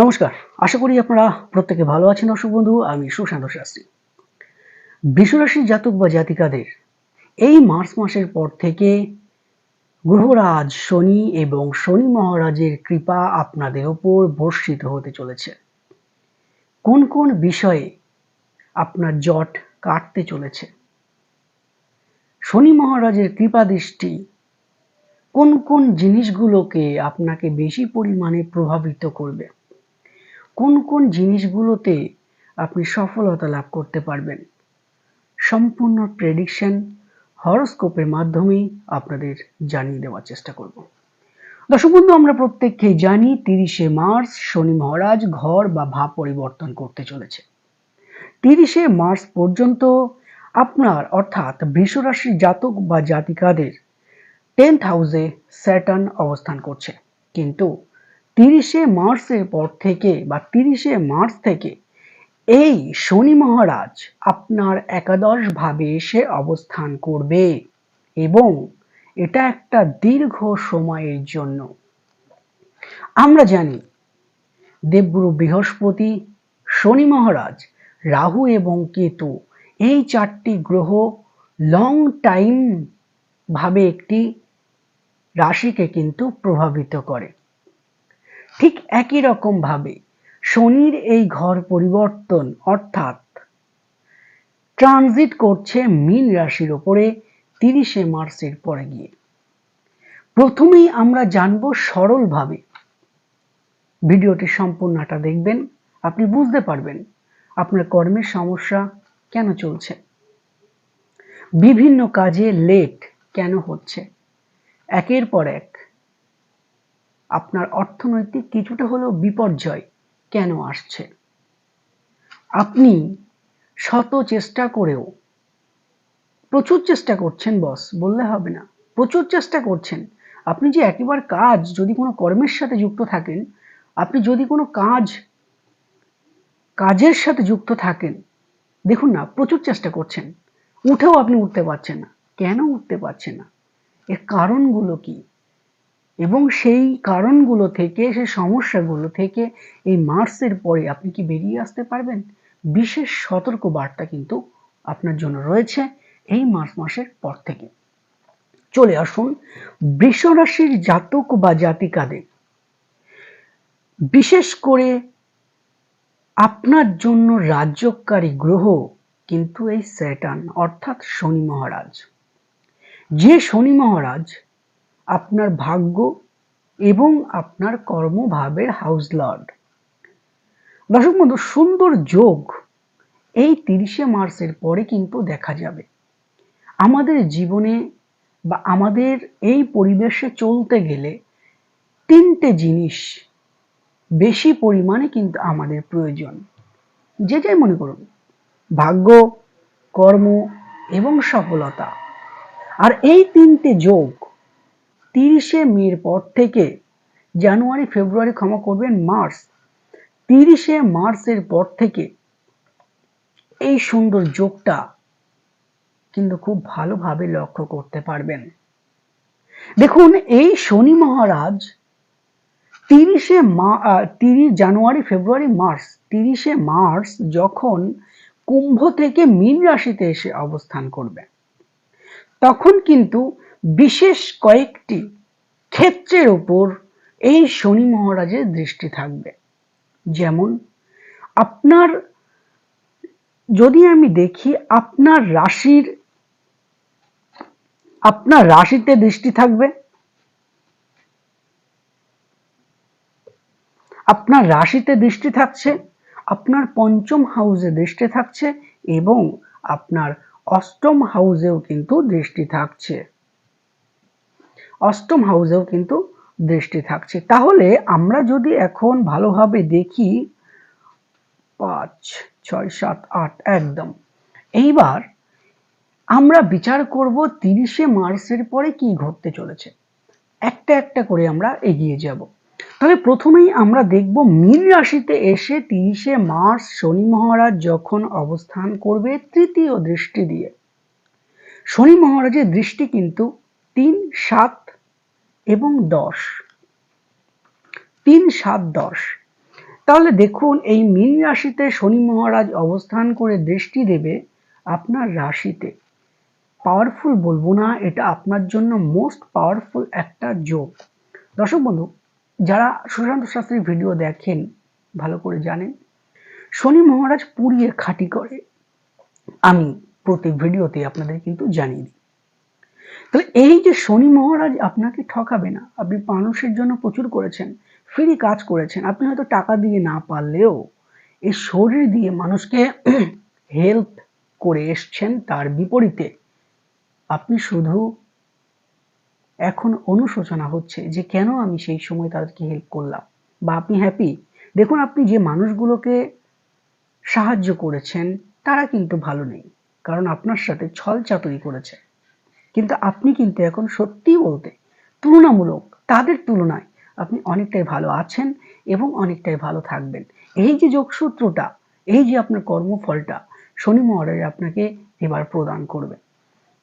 নমস্কার। আশা করি আপনারা প্রত্যেকে ভালো আছেন দর্শক বন্ধু, আমি সুশান্ত শাস্ত্রী। বিশ্বরাশির জাতক বা জাতিকাদের এই মার্চ মাসের পর থেকে গ্রহরাজ শনি এবং শনি মহারাজের কৃপা আপনাদের ওপর বর্ষিত হতে চলেছে। কোন কোন বিষয়ে আপনার জট কাটতে চলেছে? শনি মহারাজের কৃপা দৃষ্টি কোন কোন জিনিসগুলোকে আপনাকে বেশি পরিমাণে প্রভাবিত করবে? কোন কোন জিনিসগুলোতে আপনি সফলতা লাভ করতে পারবেন? সম্পূর্ণ প্রেডিকশন হরস্কোপের মাধ্যমেই আপনাদের জানিয়ে দেওয়ার চেষ্টা করব। দর্শক বন্ধু, আমরা প্রত্যেককেই জানি তিরিশে মার্চ শনি মহারাজ ঘর বা ভাব পরিবর্তন করতে চলেছে। তিরিশে মার্চ পর্যন্ত আপনার অর্থাৎ বৃষরাশির জাতক বা জাতিকাদের টেন্থ হাউসে স্যাটার্ন অবস্থান করছে। কিন্তু তিরিশে মার্চের পর থেকে বা তিরিশে মার্চ থেকে এই শনি মহারাজ আপনার একাদশভাবে এসে অবস্থান করবে এবং এটা একটা দীর্ঘ সময়ের জন্য। আমরা জানি দেবগুরু বৃহস্পতি, শনি মহারাজ, রাহু এবং কেতু এই চারটি গ্রহ লং টাইম ভাবে একটি রাশিকে কিন্তু প্রভাবিত করে। ঠিক একই রকম ভাবে শনির এই ঘর পরিবর্তন অর্থাৎ ট্রানজিট করছে মীন রাশির ওপরে তিরিশে মার্চের পরে গিয়ে। প্রথমেই আমরা জানব সরলভাবে ভিডিওটি সম্পূর্ণটা দেখবেন, আপনি বুঝতে পারবেন আপনার কর্মের সমস্যা কেন চলছে। বিভিন্ন কাজে লেট কেন হচ্ছে। একের পর এক আপনার অর্থনৈতিক কিছুটা হলেও বিপর্যয় কেন আসছে? আপনি শত চেষ্টা করেও, প্রচুর চেষ্টা করছেন বস বললে হবে না। প্রচুর চেষ্টা করছেন। আপনি যে একেবারে কাজ, যদি কোনো কর্মের সাথে যুক্ত থাকেন, আপনি যদি কোনো কাজ, কাজের সাথে যুক্ত থাকেন, দেখুন না, প্রচুর চেষ্টা করছেন। উঠেও আপনি উঠতে পারছেন না। কেন উঠতে পারছেন না? এর কারণগুলো কি? এবং সেই কারণগুলো থেকে, সেই সমস্যাগুলো থেকে এই মার্চের পরে আপনি কি বেরিয়ে আসতে পারবেন? বিশেষ সতর্ক বার্তা কিন্তু আপনার জন্য রয়েছে এই মার্চ মাসের পর থেকে। চলে আসুন বৃষ রাশির জাতক বা জাতিকাদের। বিশেষ করে আপনার জন্য রাজ্যকারী গ্রহ কিন্তু এই স্যাটার্ন অর্থাৎ শনি মহারাজ। যে শনি মহারাজ আপনার ভাগ্য এবং আপনার কর্মভাবের হাউস লর্ড। দর্শক বন্ধু, সুন্দর যোগ এই তিরিশে মার্চের পরে কিন্তু দেখা যাবে। আমাদের জীবনে বা আমাদের এই পরিবেশে চলতে গেলে তিনটে জিনিস বেশি পরিমাণে কিন্তু আমাদের প্রয়োজন। যে যাই মনে করুন, ভাগ্য, কর্ম এবং সফলতা। আর এই তিনটে যোগ তিরিশে মের পর থেকে জানুয়ারি, ফেব্রুয়ারি ক্ষমা করবেন মার্চ তিরিশে মার্চের পর থেকে এই সুন্দর যোগটা কিন্তু খুব ভালোভাবে লক্ষ্য করতে পারবেন। দেখুন, এই শনি মহারাজ তিরিশে তিরিশ জানুয়ারি, ফেব্রুয়ারি, মার্চ, তিরিশে মার্চ যখন কুম্ভ থেকে মীন রাশিতে এসে অবস্থান করবে, তখন কিন্তু বিশেষ কয়েকটি ক্ষেত্রের ওপর এই শনি মহারাজের দৃষ্টি থাকবে। যেমন, আপনার, যদি আমি দেখি আপনার রাশির, আপনার রাশিতে দৃষ্টি থাকবে, আপনার রাশিতে দৃষ্টি থাকছে, আপনার পঞ্চম হাউসে দৃষ্টি থাকছে এবং আপনার অষ্টম হাউসেও কিন্তু দৃষ্টি থাকছে। অষ্টম হাউসেও কিন্তু দৃষ্টি থাকছে। তাহলে আমরা যদি এখন ভালোভাবে দেখি, পাঁচ, ছয়, সাত, আট, একদম। এইবার আমরা বিচার করব তিরিশে মার্চের পরে কি ঘটতে চলেছে। একটা একটা করে আমরা এগিয়ে যাব। তাহলে প্রথমেই আমরা দেখব মীন রাশিতে এসে তিরিশে মার্চ শনি মহারাজ যখন অবস্থান করবে তৃতীয় দৃষ্টি দিয়ে। শনি মহারাজের দৃষ্টি কিন্তু তিন, সাত এবং দশ। তিন সাত দশ। তাহলে দেখুন, এই মীন রাশিতে শনি মহারাজ অবস্থান করে দৃষ্টি দেবে আপনার রাশিতে। পাওয়ারফুল বলব না, এটা আপনার জন্য মোস্ট পাওয়ারফুল একটা যোগ। দর্শক বন্ধু, যারা সুশান্ত শাস্ত্রীর ভিডিও দেখেন, ভালো করে জানেন, শনি মহারাজ পুড়িয়ে খাঁটি করে আমি প্রতি ভিডিওতে আপনাদের কিন্তু জানিয়ে দিই। তাহলে এই যে শনি মহারাজ আপনাকে ঠকাবে না, আপনি মানুষের জন্য প্রচুর করেছেন ফ্রি কাজ করেছেন, আপনি হয়তো টাকা দিয়ে না পারলেও এই শরীর দিয়ে মানুষকে হেল্প করে এসছেন তার বিপরীতে। আপনি শুধু এখন অনুশোচনা হচ্ছে যে কেন আমি সেই সময় তাদেরকে হেল্প করলাম বা আপনি হ্যাপি দেখুন, আপনি যে মানুষগুলোকে সাহায্য করেছেন, তারা কিন্তু ভালো নেই, কারণ আপনার সাথে ছল চাতুরি করেছে। কিন্তু আপনি কিন্তু এখন সত্যি বলতে তুলনামূলক তাদের তুলনায় আপনি অনেকটাই ভালো আছেন এবং অনেকটাই ভালো থাকবেন। এই যে যোগসূত্রটা, এই যে আপনার কর্মফলটা, শনি মহারাজ আপনাকে এবার প্রদান করবে।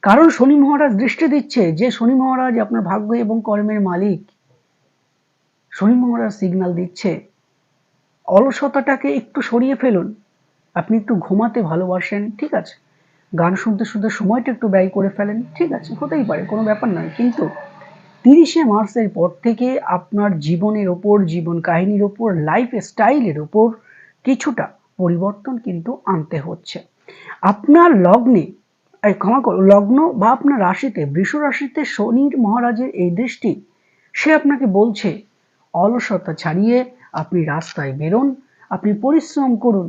কারণ শনি মহারাজ দৃষ্টি দিচ্ছে যে শনি মহারাজ আপনার ভাগ্য এবং কর্মের মালিক। শনি মহারাজ সিগনাল দিচ্ছে, অলসতাটাকে একটু সরিয়ে ফেলুন। আপনি একটু ঘুমাতে ভালোবাসেন, ঠিক আছে? গান শুনতে শুনতে সময়টা একটু ব্যয় করে ফেলেন, ঠিক আছে, হতেই পারে, কোনো ব্যাপার নয়। কিন্তু তিরিশে মার্চের পর থেকে আপনার জীবনের ওপর, জীবন কাহিনীর ওপর লাইফ স্টাইলের ওপর কিছুটা পরিবর্তন কিন্তু আনতে হচ্ছে। আপনার লগ্নে ক্ষমা করো লগ্ন বা আপনার রাশিতে, বৃষ রাশিতে শনির মহারাজের এই দৃষ্টি, সে আপনাকে বলছে, অলসতা ছাড়িয়ে আপনি রাস্তায় বেরোন, আপনি পরিশ্রম করুন,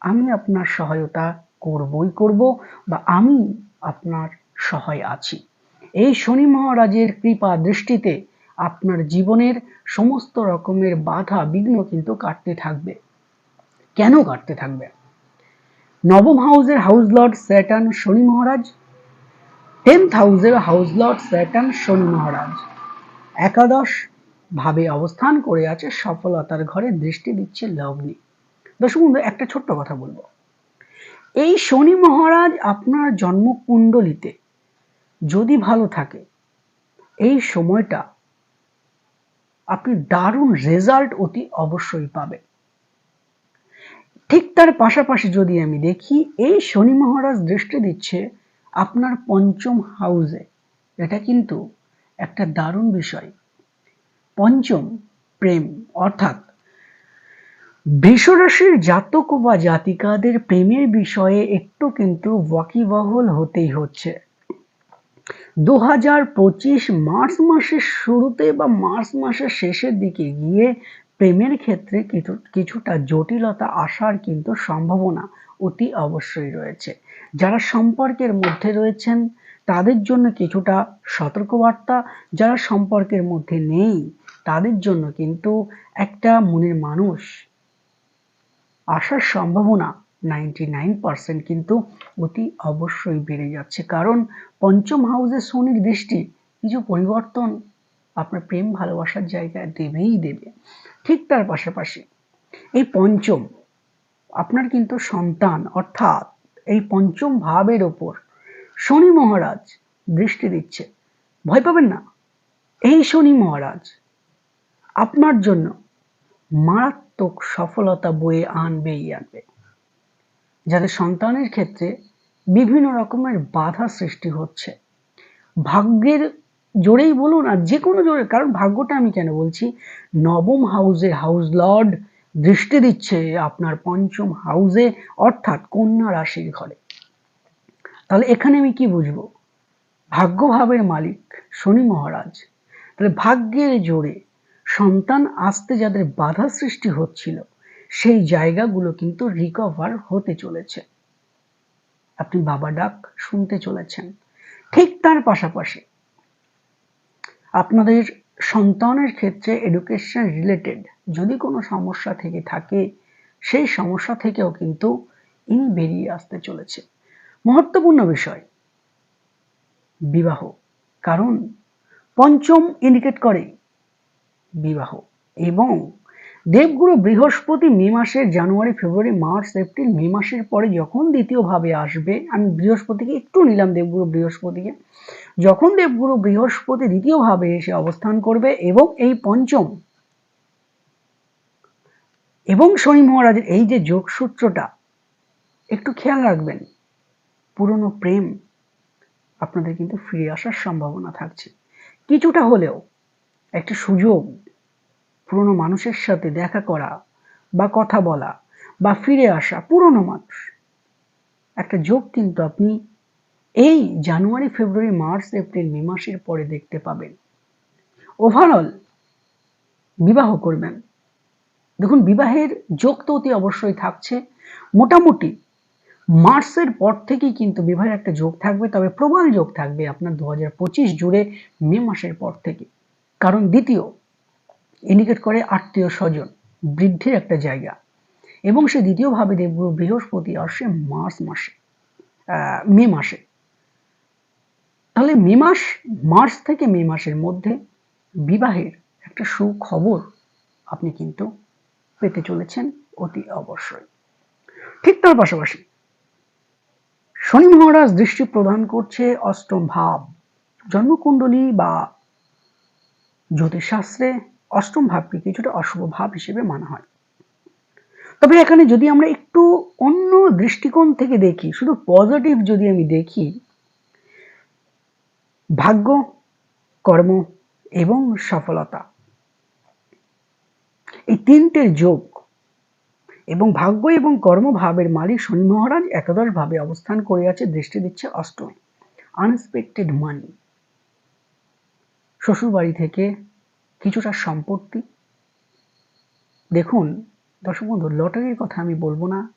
আমি আপনার সহায়তা করবই করব বা আমি আপনার সহায় আছি। এই শনি মহারাজের কৃপা দৃষ্টিতে আপনার জীবনের সমস্ত রকমের বাধা বিঘ্ন কিন্তু কাটতে থাকবে। কেন কাটতে থাকবে? নবম হাউসের house lord Saturn Shani Maharaj, tenth হাউসের house lord Saturn Shani Maharaj একাদশ ভাবে অবস্থান করে আছে, সফলতার ঘরে দৃষ্টি দিচ্ছে লগ্নি। দর্শক বন্ধু, একটা ছোট্ট কথা বলব। এই শনি মহারাজ আপনার জন্মকুণ্ডলিতে যদি ভালো থাকে, এই সময়টা আপনি দারুণ রেজাল্ট অতি অবশ্যই পাবেন। ঠিক তার পাশাপাশি যদি আমি দেখি, এই শনি মহারাজ দৃষ্টি দিচ্ছে আপনার পঞ্চম হাউসে। এটা কিন্তু একটা দারুণ বিষয়। পঞ্চম প্রেম, অর্থাৎ বৃষরাশির জাতক বা জাতিকাদের প্রেমের বিষয়ে একটু কিন্তু ওয়াকিবহল হতেই হচ্ছে। দু হাজার পঁচিশ মার্চ মাসের শুরুতে বা মার্চ মাসের শেষের দিকে গিয়ে প্রেমের ক্ষেত্রে কিছু, কিছুটা জটিলতা আসার কিন্তু সম্ভাবনা অতি অবশ্যই রয়েছে। যারা সম্পর্কের মধ্যে রয়েছেন, তাদের জন্য কিছুটা সতর্কবার্তা। যারা সম্পর্কের মধ্যে নেই, তাদের জন্য কিন্তু একটা মনের মানুষ আসার সম্ভাবনা নাইনটি নাইন পার্সেন্ট কিন্তু অতি অবশ্যই বেড়ে যাচ্ছে। কারণ পঞ্চম হাউসে শনির দৃষ্টি কিছু পরিবর্তন আপনার প্রেম, ভালোবাসার জায়গায় দেবেই দেবে। ঠিক তার পাশাপাশি এই পঞ্চম, আপনার কিন্তু সন্তান, অর্থাৎ এই পঞ্চম ভাবের ওপর শনি মহারাজ দৃষ্টি দিচ্ছে। ভয় পাবেন না। এই শনি মহারাজ আপনার জন্য মারাত্মক সফলতা বয়ে আনবেই আনবে। যাদের সন্তানের ক্ষেত্রে বিভিন্ন রকমের বাধা সৃষ্টি হচ্ছে। ভাগ্যের জোরেই বলুন আর যে কোনো জোরে, কারণ ভাগ্যটা আমি কেন বলছি? নবম হাউসে হাউস লর্ড দৃষ্টি দিচ্ছে আপনার পঞ্চম হাউসে অর্থাৎ কন্যা রাশির ঘরে। তাহলে এখানে আমি কি বুঝব? ভাগ্যভাবের মালিক শনি মহারাজ। তাহলে ভাগ্যের জোরে সন্তান আসতে যাদের বাধা সৃষ্টি হচ্ছিল, সেই জায়গাগুলো কিন্তু রিকভার হতে চলেছে। আপনি বাবা ডাক শুনতে চলেছেন। ঠিক তার পাশাপাশি আপনাদের সন্তানের ক্ষেত্রে এডুকেশন রিলেটেড যদি কোনো সমস্যা থেকে থাকে, সেই সমস্যা থেকেও কিন্তু ইনি বেরিয়ে আসতে চলেছে। মহত্বপূর্ণ বিষয়, বিবাহ। কারণ পঞ্চম ইন্ডিকেট করে বিবাহ। এবং দেবগুরু বৃহস্পতি মে মাসের জানুয়ারি, ফেব্রুয়ারি, মার্চ, এপ্রিল মে মাসের পরে যখন দ্বিতীয়ভাবে আসবে, আমি বৃহস্পতিকে একটু নিলাম দেবগুরু বৃহস্পতিকে, যখন দেবগুরু বৃহস্পতি দ্বিতীয়ভাবে এসে অবস্থান করবে এবং এই পঞ্চম এবং শনি মহারাজের এই যে যোগসূত্রটা, একটু খেয়াল রাখবেন, পুরনো প্রেম আপনাদের কিন্তু ফিরে আসার সম্ভাবনা থাকছে। কিছুটা হলেও একটা সুযোগ। পুরনো মানুষের সাথে দেখা করা বা কথা বলা বা ফিরে আসা পুরনো মানুষ। একটা যোগ কিন্তু আপনি এই জানুয়ারি, ফেব্রুয়ারি, মার্চ, এপ্রিল, মে মাসের পরে দেখতে পাবেন। ওভারঅল বিবাহ করবেন। দেখুন, বিবাহের যোগ তো অতি অবশ্যই থাকছে। মোটামুটি মার্চের পর থেকেই কিন্তু বিবাহের একটা যোগ থাকবে, তবে প্রবল যোগ থাকবে আপনার দু জুড়ে মে মাসের পর থেকে। কারণ দ্বিতীয়, ইন্ডিকেট করে আত্মীয় স্বজন, বৃদ্ধির একটা জায়গা। এবং সে দ্বিতীয়ভাবে দেবগুরু বৃহস্পতি আসে মার্চ মাসে মে মাসে। তাহলে মে মাস, মার্চ থেকে মে মাসের মধ্যে বিবাহের একটা সুখবর আপনি কিন্তু পেতে চলেছেন অতি অবশ্যই। ঠিক তার পাশাপাশি শনি মহারাজ দৃষ্টি প্রদান করছে অষ্টম ভাব, জন্মকুণ্ডলী বা জ্যোতিষশাস্ত্রে অষ্টম ভাবকে কিছুটা অশুভ ভাব হিসেবে মানা হয়। তবে এখানে যদি আমরা একটু অন্য দৃষ্টিকোণ থেকে দেখি, শুধু পজিটিভ যদি আমি দেখি, ভাগ্য, কর্ম এবং সফলতা। এই তিনটের যোগ এবং ভাগ্য এবং কর্মভাবের মালিক শনি মহারাজ একাদশ ভাবে অবস্থান করে আছে, দৃষ্টি দিচ্ছে অষ্টম। আনএক্সপেক্টেড মানি শ্বশুর বাড়ি থেকে কিছুটা সম্পত্তি। দেখুন, দর্শক বন্ধু, লটারির কথা আমি বলব না,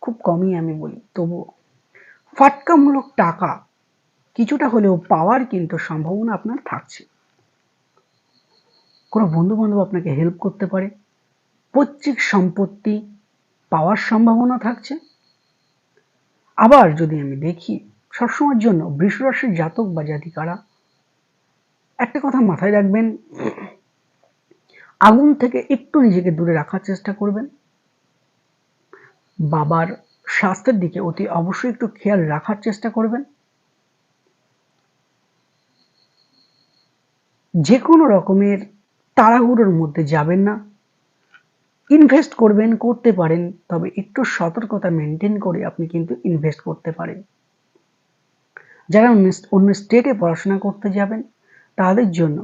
খুব কমই আমি বলি, তবুও। ফাটকামূলক টাকা কিছুটা হলেও পাওয়ার কিন্তু সম্ভাবনা আপনার থাকছে। কোনো বন্ধু বান্ধব আপনাকে হেল্প করতে পারে, পৈতৃক সম্পত্তি পাওয়ার সম্ভাবনা থাকছে। আবার যদি আমি দেখি, সবসময়ের জন্য বৃষরাশির জাতক বা জাতিকারা একটা কথা মাথায় রাখবেন, আগুন থেকে একটু নিজেকে দূরে রাখার চেষ্টা করবেন। বাবার স্বাস্থ্যের দিকে অতি অবশ্যই একটু খেয়াল রাখার চেষ্টা করবেন। যে কোনো রকমের তাড়াহুড়োর মধ্যে যাবেন না। ইনভেস্ট করবেন, করতে পারেন, তবে একটু সতর্কতা মেনটেন করে আপনি কিন্তু ইনভেস্ট করতে পারেন। যারা অন্য স্টেটে পড়াশোনা করতে যাবেন তাদের জন্য।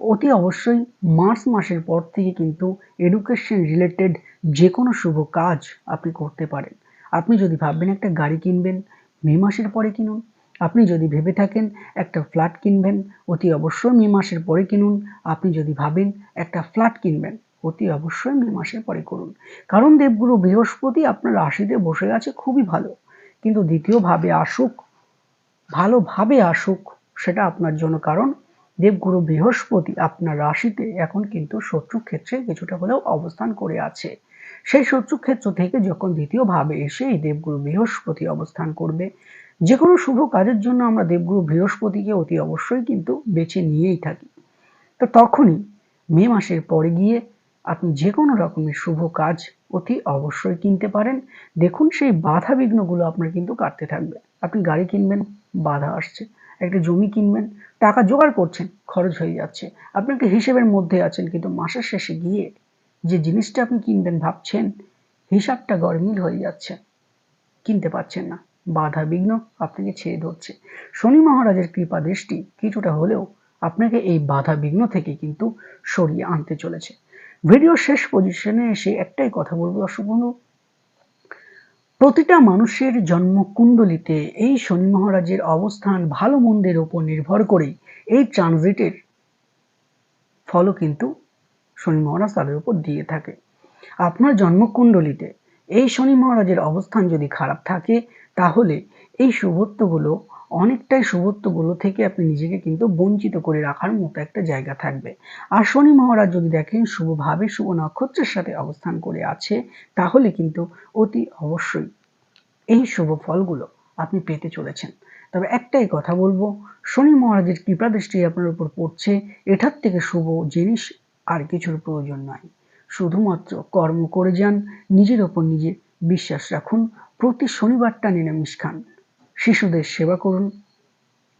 অতি অবশ্যই মার্চ মাসের পর থেকে কিন্তু এডুকেশন রিলেটেড যে কোনো শুভ কাজ আপনি করতে পারেন। আপনি যদি ভাববেন একটা গাড়ি কিনবেন, মে মাসের পরে কিনুন। আপনি যদি ভেবে থাকেন একটা ফ্ল্যাট কিনবেন, অতি অবশ্যই মে মাসের পরে কিনুন। আপনি যদি ভাবেন একটা ফ্ল্যাট কিনবেন, অতি অবশ্যই মে মাসের পরে করুন। কারণ দেবগুরু বৃহস্পতি আপনার রাশিতে বসে আছে, খুবই ভালো। কিন্তু দ্বিতীয়ভাবে আসুক, ভালোভাবে আসুক, সেটা আপনার জন্য কারণ দেবগুরু বৃহস্পতি আপনার রাশিতে এখন কিন্তু শত্রু ক্ষেত্রে কিছুটা হলেও অবস্থান করে আছে। সেই শত্রু ক্ষেত্র থেকে যখন দ্বিতীয়ভাবে এসে এই দেবগুরু বৃহস্পতি অবস্থান করবে যে কোনো শুভ কাজের জন্য আমরা দেবগুরু বৃহস্পতিকে অতি অবশ্যই কিন্তু বেছে নিয়েই থাকি। তো তখনই মে মাসের পরে গিয়ে আপনি যে কোনো রকমের শুভ কাজ অতি অবশ্যই কিনতে পারেন। দেখুন সেই বাধা বিঘ্নগুলো আপনার কিন্তু কাটতে থাকবে। আপনি গাড়ি কিনবেন, বাধা আসছে। একটা জমি কিনবেন, টাকা জোগাড় করছেন, খরচ হয়ে যাচ্ছে। আপনি একটা হিসেবের মধ্যে আছেন, কিন্তু মাসের শেষে গিয়ে যে জিনিসটা আপনি কিনবেন ভাবছেন, হিসাবটা গরমিল হয়ে যাচ্ছে। কিনতে পারছেন না। বাধা বিঘ্ন আপনাকে ছেড়ে ধরছে। শনি মহারাজের কৃপা দৃষ্টি কিছুটা হলেও আপনাকে এই বাধা বিঘ্ন থেকে কিন্তু সরিয়ে আনতে চলেছে। ভিডিও শেষ পজিশনে এসে একটাই কথা বলব, দর্শক বন্ধু প্রতিটা মানুষের জন্মকুণ্ডলিতে এই শনি মহারাজের অবস্থান ভালো মন্দের উপর নির্ভর করে এই ট্রানজিটের ফলও কিন্তু শনি মহারাজ তাদের উপর দিয়ে থাকে। আপনার জন্মকুণ্ডলিতে এই শনি মহারাজের অবস্থান যদি খারাপ থাকে, তাহলে এই শুভত্বগুলো অনেকটাই শুভত্বগুলো থেকে আপনি নিজেকে কিন্তু বঞ্চিত করে রাখার মতো একটা জায়গা থাকবে। আর শনি মহারাজ যদি দেখেন শুভভাবে শুভ নক্ষত্রের সাথে অবস্থান করে আছে, তাহলে কিন্তু অতি অবশ্যই এই শুভ ফলগুলো আপনি পেতে চলেছেন। তবে একটাই কথা বলব, শনি মহারাজের কৃপা দৃষ্টি আপনার উপর পড়ছে, এটার থেকে শুভ জিনিস আর কিছুর প্রয়োজন নয় শুধুমাত্র কর্ম করে যান, নিজের ওপর নিজে বিশ্বাস রাখুন, প্রতি শনিবারটা নিরামিষ খান। শিশুদের সেবা করুন,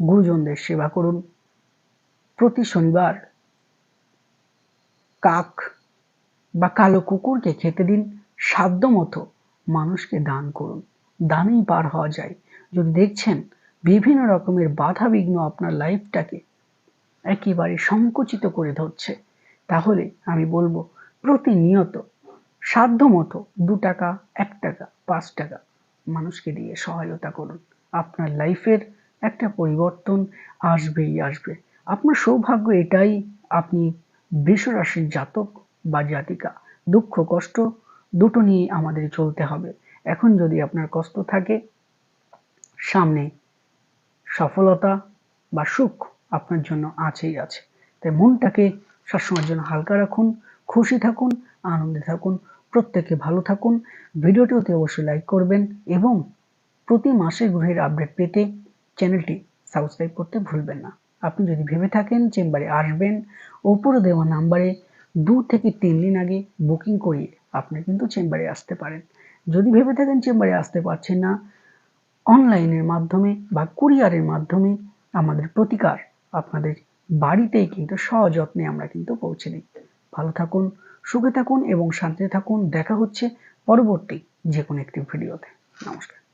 গুরুজনদের সেবা করুন। প্রতি শনিবার কাক বা কালো কুকুরকে খেতে দিন সাধ্য মতো মানুষকে দান করুন। দানেই পার হওয়া যায়। যদি দেখছেন বিভিন্ন রকমের বাধা বিঘ্ন আপনার লাইফটাকে একেবারে সংকুচিত করে ধরছে, তাহলে আমি বলব প্রতিনিয়ত সাধ্য মতো দু টাকা, এক টাকা, পাঁচ টাকা মানুষকে দিয়ে সহায়তা করুন। আপনার লাইফের একটা পরিবর্তন আসবেই আসবে। আপনার সৌভাগ্য এটাই, আপনি বৃষরাশির জাতক বা জাতিকা, দুঃখ, কষ্ট দুটো নিয়ে আমাদের চলতে হবে। এখন যদি আপনার কষ্ট থাকে, সামনে সফলতা বা সুখ আপনার জন্য আছেই আছে। তাই মনটাকে সবসময়ের জন্য হালকা রাখুন, খুশি থাকুন, আনন্দে থাকুন, প্রত্যেকে ভালো থাকুন। ভিডিওটি অতি অবশ্যই লাইক করবেন এবং প্রতি মাসে গ্রহের আপডেট পেতে চ্যানেলটি সাবস্ক্রাইব করতে ভুলবেন না। আপনি যদি ভেবে থাকেন চেম্বারে আসবেন, ওপরে দেওয়া নাম্বারে দু থেকে তিন দিন আগে বুকিং করিয়ে আপনি কিন্তু চেম্বারে আসতে পারেন। যদি ভেবে থাকেন চেম্বারে আসতে পারছেন না অনলাইনের মাধ্যমে বা কুরিয়ারের মাধ্যমে আমাদের প্রতিকার আপনাদের বাড়িতেই কিন্তু সযত্নে আমরা কিন্তু পৌঁছে দিই। ভালো থাকুন, সুখে থাকুন এবং শান্তিতে থাকুন। দেখা হচ্ছে পরবর্তী যে কোনো একটি ভিডিওতে। নমস্কার।